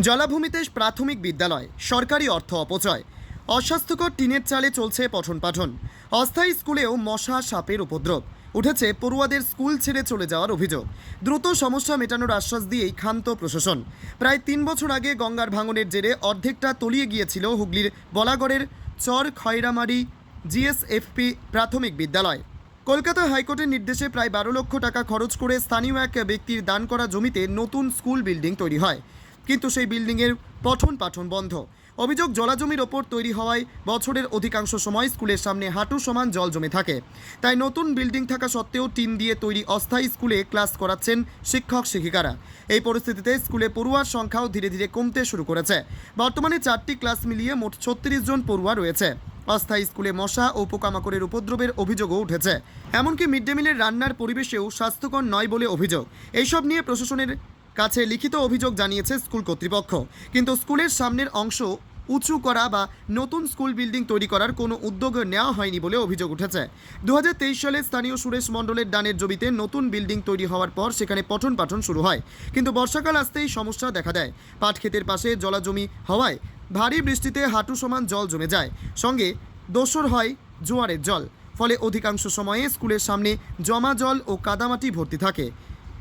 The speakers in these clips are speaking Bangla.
জলাভূমিতে প্রাথমিক বিদ্যালয়, সরকারি অর্থ অপচয়। অস্বাস্থ্যকর টিনের চালে চলছে পঠন পাঠন অস্থায়ী স্কুলেও মশা সাপের উপদ্রব। উঠেছে পড়ুয়াদের স্কুল ছেড়ে চলে যাওয়ার অভিযোগ। দ্রুত সমস্যা মেটানোর আশ্বাস দিয়েই ক্ষান্ত প্রশাসন। প্রায় তিন বছর আগে গঙ্গার ভাঙনের জেরে অর্ধেকটা তলিয়ে গিয়েছিল হুগলির বলাগড়ের চর খয়রামারি জিএসএফপি প্রাথমিক বিদ্যালয়। কলকাতা হাইকোর্টের নির্দেশে প্রায় বারো লক্ষ টাকা খরচ করে স্থানীয় এক ব্যক্তির দান করা জমিতে নতুন স্কুল বিল্ডিং তৈরি হয়। কিন্তু সেই বিল্ডিংয়ের পঠন পাঠন বন্ধ। অভিযোগ, জলাজমির ওপর তৈরি হওয়ায় বছরের অধিকাংশ সময় স্কুলের সামনে হাঁটু সমান জল জমে থাকে। তাই নতুন বিল্ডিং থাকা সত্ত্বেও টিন দিয়ে তৈরি অস্থায়ী স্কুলে ক্লাস করাচ্ছেন শিক্ষক, শিক্ষিকারা। এই পরিস্থিতিতে স্কুলে পড়ুয়ার সংখ্যাও ধীরে ধীরে কমতে শুরু করেছে। বর্তমানে চারটি ক্লাস মিলিয়ে মোট ছত্রিশ জন পড়ুয়া রয়েছে। অস্থায়ী স্কুলে মশা ও পোকামাকড়ের উপদ্রবের অভিযোগও উঠেছে। এমনকি মিড ডে মিলের রান্নার পরিবেশেও স্বাস্থ্যকর নয় বলে অভিযোগ। এইসব নিয়ে প্রশাসনের কাছে লিখিত অভিযোগ জানিয়েছে স্কুল কর্তৃপক্ষ। কিন্তু স্কুলের সামনের অংশ উঁচু করা বা নতুন স্কুল বিল্ডিং তৈরি করার কোনো উদ্যোগ নেওয়া হয়নি বলে অভিযোগ উঠেছে। দু হাজার তেইশ সালে স্থানীয় সুরেশ মণ্ডলের ডানের জমিতে নতুন বিল্ডিং তৈরি হওয়ার পর সেখানে পঠন পাঠন শুরু হয়। কিন্তু বর্ষাকাল আসতেই সমস্যা দেখা দেয়। পাট ক্ষেতের পাশে জলাজমি হওয়ায় ভারী বৃষ্টিতে হাঁটু সমান জল জমে যায়। সঙ্গে দোসর হয় জোয়ারের জল। ফলে অধিকাংশ সময়ে স্কুলের সামনে জমা জল ও কাদামাটি ভর্তি থাকে।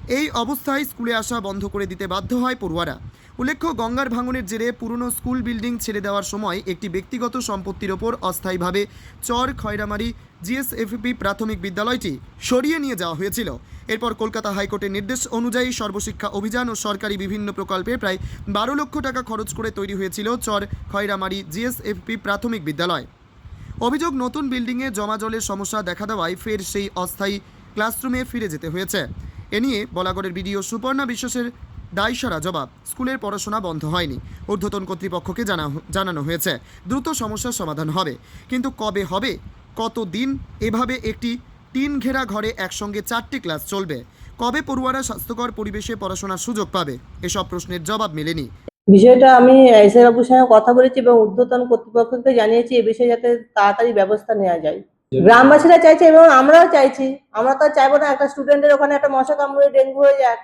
এই অবস্থায় স্কুলে আসা বন্ধ করে দিতে বাধ্য হয় পড়ুয়ারা। উল্লেখ্য, গঙ্গার ভাঙনের জেরে পুরনো স্কুল বিল্ডিং ছেড়ে দেওয়ার সময় একটি ব্যক্তিগত সম্পত্তির ওপর অস্থায়ীভাবে চর খয়রামারি জিএসএফপি প্রাথমিক বিদ্যালয়টি সরিয়ে নিয়ে যাওয়া হয়েছিল। এরপর কলকাতা হাইকোর্টের নির্দেশ অনুযায়ী সর্বশিক্ষা অভিযান ও সরকারি বিভিন্ন প্রকল্পে প্রায় বারো লক্ষ টাকা খরচ করে তৈরি হয়েছিল চর খয়রামারি জিএসএফপি প্রাথমিক বিদ্যালয়। অভিযোগ, নতুন বিল্ডিংয়ে জমা জলের সমস্যা দেখা দেওয়ায় ফের সেই অস্থায়ী ক্লাসরুমে ফিরে যেতে হয়েছে। এ নিয়ে বলাগড়ের বিডিও সুপর্ণা বিশ্বাসের দায়সারা জবাব। স্কুলের পড়াশোনা বন্ধ হয়নি। ঊর্ধ্বতন কর্তৃপক্ষকে জানা জানানো হয়েছে, দ্রুত সমস্যার সমাধান হবে। কিন্তু কবে হবে, কতদিন, এভাবে একটি তিন ঘেরা ঘরে একসঙ্গে চারটি ক্লাস চলবে। কবে পড়ুয়ারা স্বাস্থ্যকর পরিবেশে পড়াশোনার সুযোগ পাবে, এসব প্রশ্নের জবাব মেলেনি। বিষয়টা আমি এসআই বাবুর সঙ্গে কথা বলেছি এবং ঊর্ধ্বতন কর্তৃপক্ষকে জানিয়েছি, এ বিষয়ে যাতে তাড়াতাড়ি ব্যবস্থা নেওয়া যায়। গ্রামবাসীরা চাইছে এবং আমরাও চাইছি। আমরা তো চাইব না, একটা স্টুডেন্টের ওখানে একটা মশা কামড়ে ডেঙ্গু হয়ে যাক।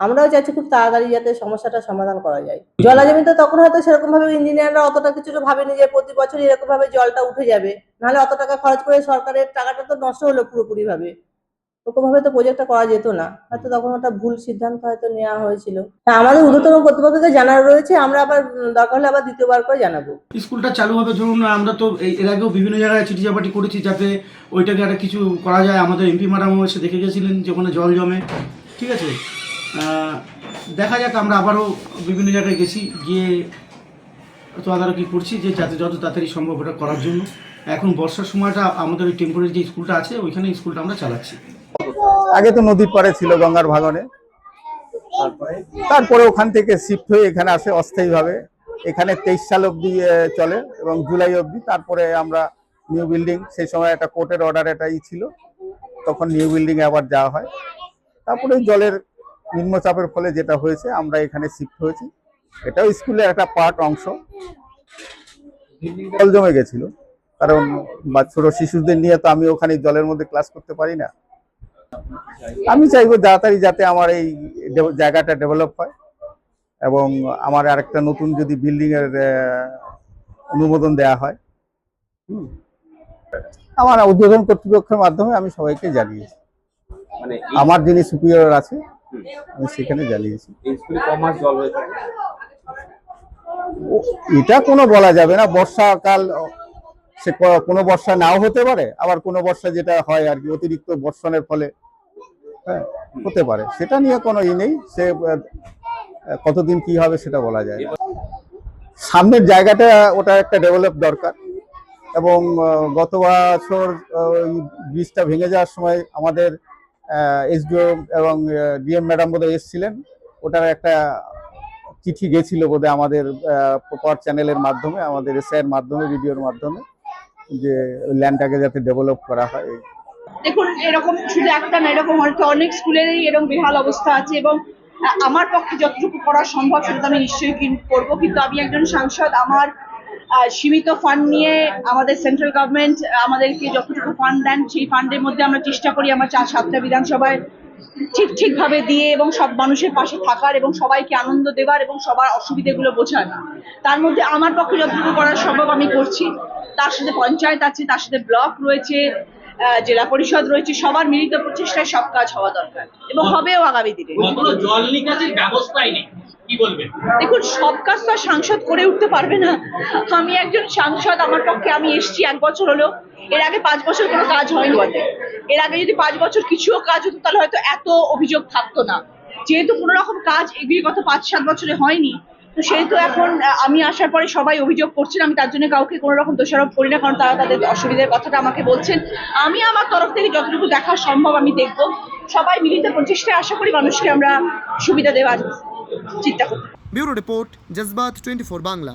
আমরাও চাইছি খুব তাড়াতাড়ি যাতে সমস্যাটা সমাধান করা যায়। জলাজমিতে তখন হয়তো সেরকম ভাবে ইঞ্জিনিয়াররা অতটা কিছু তো ভাবেনি যে প্রতি বছর এরকম ভাবে জলটা উঠে যাবে। নাহলে অত টাকা খরচ করে সরকারের টাকাটা তো নষ্ট হলো পুরোপুরি ভাবে ওরকম ভাবে তো প্রজেক্টটা করা যেত না। হয়তো তখন ওটা ভুল সিদ্ধান্ত হয়তো নেওয়া হয়েছিল। হ্যাঁ আমাদের ঊর্ধ্বতন কর্তৃপক্ষকে জানার রয়েছে আমরা আবার দরকার হলে আবার দ্বিতীয়বার করে জানাব। স্কুলটা চালু হবে ধরুন আমরা তো এর আগেও বিভিন্ন জায়গায় চিঠি চাপাটি করেছি যাতে ওইটাকে একটা কিছু করা যায়। আমাদের এমপি ম্যাডামও এসে দেখে গেছিলেন যে ওখানে জল জমে। ঠিক আছে? দেখা যাক আমরা আবারও বিভিন্ন জায়গায় গেছি গিয়ে তদারকি করছি যে যাতে যত তাড়াতাড়ি সম্ভব ওটা করার জন্য। এখন বর্ষার সময়টা আমাদের ওই টেম্পোরারি যে স্কুলটা আছে ওইখানে স্কুলটা আমরা চালাচ্ছি। আগে তো নদীর পাড়ে ছিল গঙ্গার ভাঙনে তারপরে ওখান থেকে শিফট হয়ে এখানে আসে অস্থায়ীভাবে। এখানে তেইশ সাল অবধি চলে এবং জুলাই অবধি। তারপরে আমরা নিউ বিল্ডিং সেই সময় একটা কোর্টের অর্ডার এটাই ছিল। তখন নিউ বিল্ডিং আবার যাওয়া হয়। তারপরে জলের নিম্নচাপের ফলে যেটা হয়েছে, আমরা এখানে শিফট হয়েছি। এটাও স্কুলের একটা পার্ট অংশ। জল জমে গেছিল। কারণ বা ছোট শিশুদের নিয়ে তো আমি ওখানে জলের মধ্যে ক্লাস করতে পারি না। আমি চাইব তাড়াতাড়ি যাতে আমার এই জায়গাটা ডেভেলপ হয় এবং আমার আরেকটা নতুন যদি বিল্ডিং এর অনুমোদন দেয়া হয়। আমার উদ্বোধন কর্তৃপক্ষের মাধ্যমে আমি সবাইকে জানিয়েছি। মানে আমার যিনি সুপিরিয়র আছে আমি সেখানে জানিয়েছি। এটা কোনো বলা যাবে না। বর্ষাকাল সে কোনো বর্ষা নাও হতে পারে আবার কোনো বর্ষা যেটা হয় আর কি অতিরিক্ত বর্ষণের ফলে হ্যাঁ হতে পারে। সেটা নিয়ে কোনো ই নেই। সে কতদিন কি হবে সেটা বলা যায় সামনের জায়গাটা, ওটা একটা ডেভেলপ দরকার। এবং গত বছর ব্রিজটা ভেঙে যাওয়ার সময় আমাদের এসডিও এবং ডিএম ম্যাডাম বোধহয় এসেছিলেন। ওটার একটা চিঠি গেছিল বোধহয় আমাদের প্রপার চ্যানেলের মাধ্যমে, আমাদের এসআইয়ের মাধ্যমে ভিডিওর মাধ্যমে, যে ল্যান্ডটাকে যাতে ডেভেলপ করা হয়। দেখুন, এরকম শুধু একটা না, এরকম অনেক স্কুলেরই এরকম বেহাল অবস্থা আছে এবং আমার পক্ষে যতটুকু করা সম্ভব সেটা আমি নিশ্চয়ই করব। কিন্তু আমি একজন সাংসদ, আমার সীমিত ফান্ড নিয়ে আমাদের সেন্ট্রাল গভর্নমেন্ট আমাদেরকে যতটুকু ফান্ড দেন, সেই ফান্ডের মধ্যে আমরা চেষ্টা করি আমার চার সাতটা বিধানসভায় ঠিক ঠিকভাবে দিয়ে এবং সব মানুষের পাশে থাকার এবং সবাইকে আনন্দ দেওয়ার এবং সবার অসুবিধেগুলো বোঝার। তার মধ্যে আমার পক্ষে যতটুকু করা সম্ভব আমি করছি। তার সাথে পঞ্চায়েত আছে, তার সাথে ব্লক রয়েছে জেলা পরিষদ রয়েছে সবার মিলিত প্রচেষ্টায় সব কাজ হওয়া দরকার। এবং হবেও আগামী দিনে। জল নিকাশের ব্যবস্থাই নেই দেখুন সব কাজ তো সাংসদ করে উঠতে পারবে না। আমি একজন সাংসদ আমার পক্ষে আমি এসছি এক বছর হলো। এর আগে পাঁচ বছর কোনো কাজ হয়নি বটে। এর আগে যদি পাঁচ বছর কিছুও কাজ হতো তাহলে হয়তো এত অভিযোগ থাকতো না। যেহেতু কোনো রকম কাজ এগিয়ে গত পাঁচ সাত বছরে হয়নি তো সেই তো এখন আমি আসার পরে সবাই অভিযোগ করছেন, আমি তার জন্য কাউকে কোনো রকম দোষারোপ করি না, কারণ তারা তাদের অসুবিধার কথাটা আমাকে বলছেন। আমি আমার তরফ থেকে যতটুকু দেখা সম্ভব আমি দেখব। সবাই মিলিত প্রচেষ্টায় আশা করি মানুষকে আমরা সুবিধা দেওয়ার চিন্তা করি ব্যুরো রিপোর্ট, জজবাত টোয়েন্টি বাংলা।